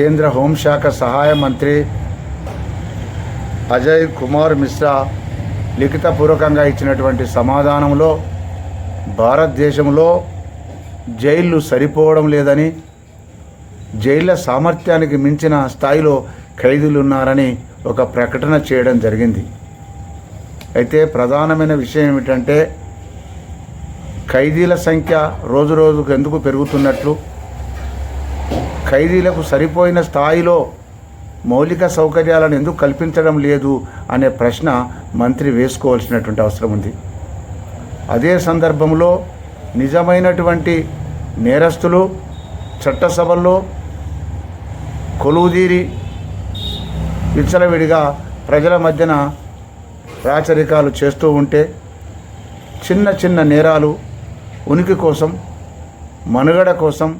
కేంద్ర హోంశాఖ సహాయ మంత్రి అజయ్ కుమార్ మిశ్రా లిఖితపూర్వకంగా ఇచ్చినటువంటి సమాధానంలో భారతదేశంలో జైళ్ళు సరిపోవడం లేదని జైళ్ళ సామర్థ్యానికి మించిన స్థాయిలో ఖైదీలు ఉన్నారని ఒక ప్రకటన చేయడం జరిగింది. అయితే ప్రధానమైన విషయం ఏమిటంటే ఖైదీల సంఖ్య రోజు రోజుకు ఎందుకు పెరుగుతున్నట్లు ఖైదీలకు సరిపోయిన స్థాయిలో మౌలిక సౌకర్యాలను ఎందుకు కల్పించడం లేదు అనే ప్రశ్న మంత్రి వేసుకోవాల్సినటువంటి అవసరం ఉంది. అదే సందర్భంలో నిజమైనటువంటి నేరస్తులు చట్టసభల్లో కొలువుదీరి విచ్చలవిడిగా ప్రజల మధ్యన రాచరికాలు చేస్తూ ఉంటే చిన్న చిన్న నేరాలు ఉనికి కోసం మనుగడ కోసం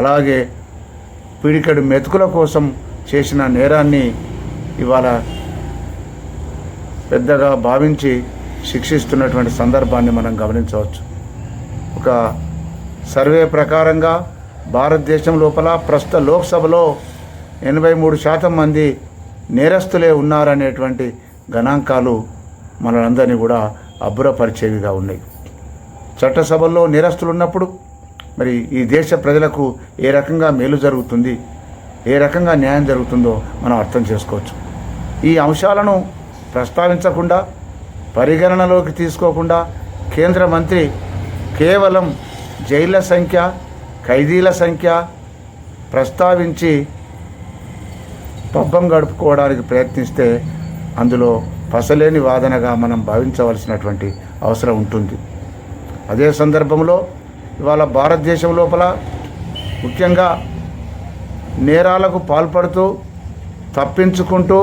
అలాగే పీడికడు మెతుకుల కోసం చేసిన నేరాన్ని ఇవాళ పెద్దగా భావించి శిక్షిస్తున్నటువంటి సందర్భాన్ని మనం గమనించవచ్చు. ఒక సర్వే ప్రకారంగా భారతదేశం లోపల ప్రస్తుత లోక్సభలో ఎనభై మూడు శాతం మంది నేరస్తులే ఉన్నారనేటువంటి గణాంకాలు మనందరినీ కూడా అబ్బురపరిచేవిగా ఉన్నాయి. చట్టసభల్లో నేరస్తులు ఉన్నప్పుడు మరి ఈ దేశ ప్రజలకు ఏ రకంగా మేలు జరుగుతుంది ఏ రకంగా న్యాయం జరుగుతుందో మనం అర్థం చేసుకోవచ్చు. ఈ అంశాలను ప్రస్తావించకుండా పరిగణనలోకి తీసుకోకుండా కేంద్ర మంత్రి కేవలం జైళ్ళ సంఖ్య ఖైదీల సంఖ్య ప్రస్తావించి పబ్బం గడుపుకోవడానికి ప్రయత్నిస్తే అందులో పసలేని వాదనగా మనం భావించవలసినటువంటి అవసరం ఉంటుంది. అదే సందర్భంలో ఇవాళ భారతదేశం లోపల ముఖ్యంగా నేరాలకు పాల్పడుతూ తప్పించుకుంటూ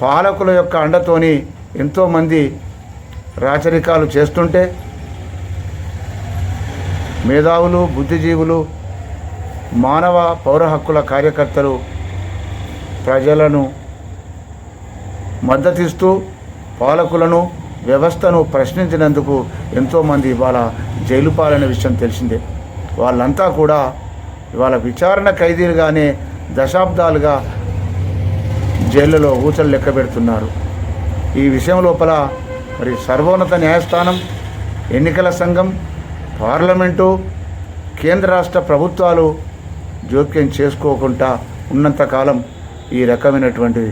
పాలకుల యొక్క అండతోని ఎంతోమంది రాచరికాలు చేస్తుంటే మేధావులు బుద్ధిజీవులు మానవ పౌర హక్కుల కార్యకర్తలు ప్రజలను మద్దతిస్తూ పాలకులను వ్యవస్థను ప్రశ్నించినందుకు ఎంతోమంది ఇవాళ జైలు పాలైన విషయం తెలిసిందే. వాళ్ళంతా కూడా ఇవాళ విచారణ ఖైదీలుగానే దశాబ్దాలుగా జైళ్ళలో ఊచలు లెక్క పెడుతున్నారు. ఈ విషయం లోపల మరి సర్వోన్నత న్యాయస్థానం ఎన్నికల సంఘం పార్లమెంటు కేంద్ర రాష్ట్ర ప్రభుత్వాలు జోక్యం చేసుకోకుండా ఉన్నంతకాలం ఈ రకమైనటువంటి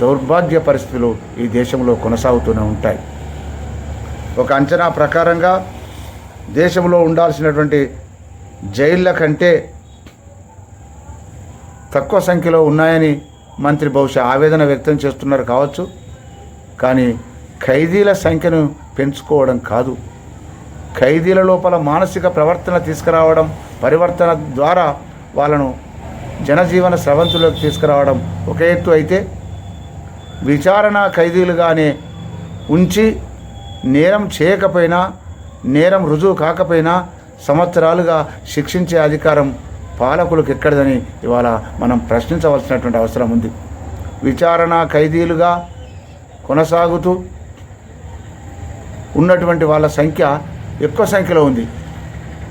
దౌర్భాగ్య పరిస్థితులు ఈ దేశంలో కొనసాగుతూనే ఉంటాయి. ఒక అంచనా ప్రకారంగా దేశంలో ఉండాల్సినటువంటి జైళ్ళ కంటే తక్కువ సంఖ్యలో ఉన్నాయని మంత్రి బహుశా ఆవేదన వ్యక్తం చేస్తున్నారు కావచ్చు. కానీ ఖైదీల సంఖ్యను పెంచుకోవడం కాదు. ఖైదీల లోపల మానసిక ప్రవర్తన తీసుకురావడం పరివర్తన ద్వారా వాళ్ళను జనజీవన స్రవంతులోకి తీసుకురావడం ఒక ఎత్తు అయితే విచారణ ఖైదీలుగానే ఉంచి నేరం చేయకపోయినా నేరం రుజువు కాకపోయినా సంవత్సరాలుగా శిక్షించే అధికారం పాలకులకు ఎక్కడదని ఇవాళ మనం ప్రశ్నించవలసినటువంటి అవసరం ఉంది. విచారణ ఖైదీలుగా కొనసాగుతూ ఉన్నటువంటి వాళ్ళ సంఖ్య ఎక్కువ సంఖ్యలో ఉంది.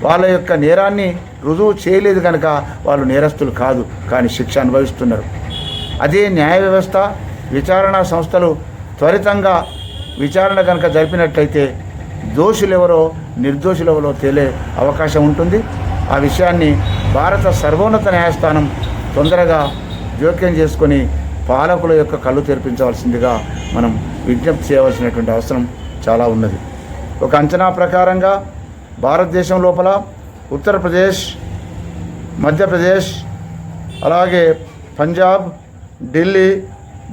వాళ్ళ యొక్క నేరాన్ని రుజువు చేయలేదు కనుక వాళ్ళు నేరస్తులు కాదు కానీ శిక్ష అనుభవిస్తున్నారు. అదే న్యాయ వ్యవస్థ విచారణ సంస్థలు త్వరితంగా విచారణ కనుక జరిపినట్లయితే దోషులెవరో నిర్దోషులెవరో తేలే అవకాశం ఉంటుంది. ఆ విషయాన్ని భారత సర్వోన్నత న్యాయస్థానం తొందరగా జోక్యం చేసుకొని పాలకుల యొక్క కళ్ళు తెరిపించవలసిందిగా మనం విజ్ఞప్తి చేయవలసినటువంటి అవసరం చాలా ఉన్నది. ఒక అంచనా ప్రకారంగా భారతదేశం లోపల ఉత్తరప్రదేశ్ మధ్యప్రదేశ్ అలాగే పంజాబ్ ఢిల్లీ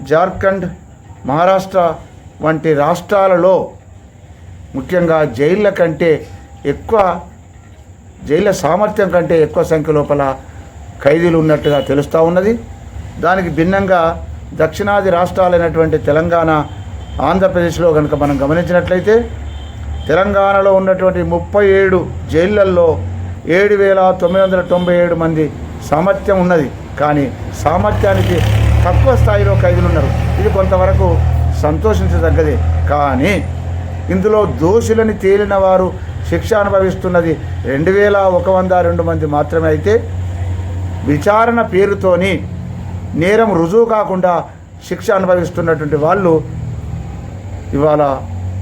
జార్ఖండ్ మహారాష్ట్ర వంటి రాష్ట్రాలలో ముఖ్యంగా జైళ్ళ కంటే ఎక్కువ జైళ్ళ సామర్థ్యం కంటే ఎక్కువ సంఖ్య లోపల ఖైదీలు ఉన్నట్టుగా తెలుస్తూ ఉన్నది. దానికి భిన్నంగా దక్షిణాది రాష్ట్రాలైనటువంటి తెలంగాణ ఆంధ్రప్రదేశ్లో కనుక మనం గమనించినట్లయితే తెలంగాణలో ఉన్నటువంటి ముప్పై ఏడు జైళ్ళల్లో ఏడు వేల తొమ్మిది వందల తొంభై ఏడు మంది సామర్థ్యం ఉన్నది. కానీ సామర్థ్యానికి తక్కువ స్థాయిలో ఖైదీలు ఉన్నారు. ఇది కొంతవరకు సంతోషించదగ్గది. కానీ ఇందులో దోషులని తేలిన వారు శిక్ష అనుభవిస్తున్నది రెండు వేల ఒక వంద రెండు మంది మాత్రమే అయితే విచారణ పేరుతోని నేరం రుజువు కాకుండా శిక్ష అనుభవిస్తున్నటువంటి వాళ్ళు ఇవాళ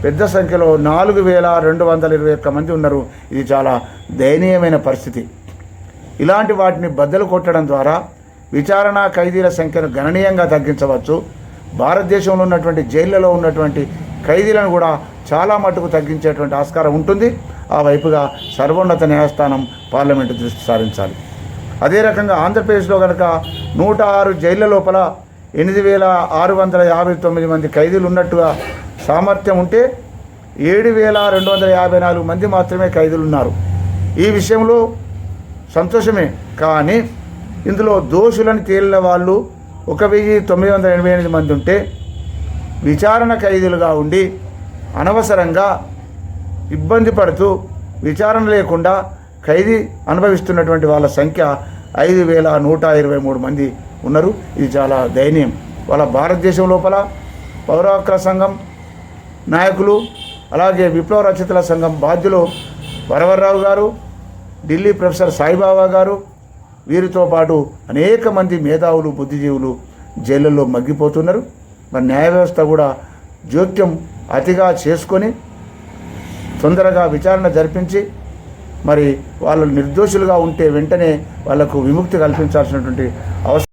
పెద్ద సంఖ్యలో నాలుగు వేల రెండు వందల ఇరవై ఒక్క మంది ఉన్నారు. ఇది చాలా దయనీయమైన పరిస్థితి. ఇలాంటి వాటిని బద్దలు కొట్టడం ద్వారా విచారణ ఖైదీల సంఖ్యను గణనీయంగా తగ్గించవచ్చు. భారతదేశంలో ఉన్నటువంటి జైళ్ళలో ఉన్నటువంటి ఖైదీలను కూడా చాలా మటుకు తగ్గించేటువంటి ఆస్కారం ఉంటుంది. ఆ వైపుగా సర్వోన్నత న్యాయస్థానం పార్లమెంటు దృష్టి సారించాలి. అదే రకంగా ఆంధ్రప్రదేశ్లో కనుక నూట ఆరు జైళ్ళ లోపల ఎనిమిది వేల ఆరు వందల యాభై తొమ్మిది మంది ఖైదీలు ఉన్నట్టుగా సామర్థ్యం ఉంటే ఏడు వేల రెండు వందల యాభై నాలుగు మంది మాత్రమే ఖైదీలు ఉన్నారు. ఈ విషయంలో సంతోషమే. కానీ ఇందులో దోషులను తేలిన వాళ్ళు ఒక వెయ్యి తొమ్మిది వందల ఎనభై ఎనిమిది మంది ఉంటే విచారణ ఖైదీలుగా ఉండి అనవసరంగా ఇబ్బంది పడుతూ విచారణ లేకుండా ఖైదీ అనుభవిస్తున్నటువంటి వాళ్ళ సంఖ్య ఐదు వేల నూట ఇరవై మూడు మంది ఉన్నారు. ఇది చాలా దయనీయం. వాళ్ళ భారతదేశం లోపల పౌరాకుల సంఘం నాయకులు అలాగే విప్లవ రచయితల సంఘం బాధ్యులు వరవర్రావు గారు ఢిల్లీ ప్రొఫెసర్ సాయిబాబా గారు వీరితో పాటు అనేక మంది మేధావులు బుద్ధిజీవులు జైళ్ళల్లో మగ్గిపోతున్నారు. మరి న్యాయ వ్యవస్థ కూడా జోక్యం అతిగా చేసుకొని తొందరగా విచారణ జరిపించి మరి వాళ్ళు నిర్దోషులుగా ఉంటే వెంటనే వాళ్ళకు విముక్తి కల్పించాల్సినటువంటి అవసరం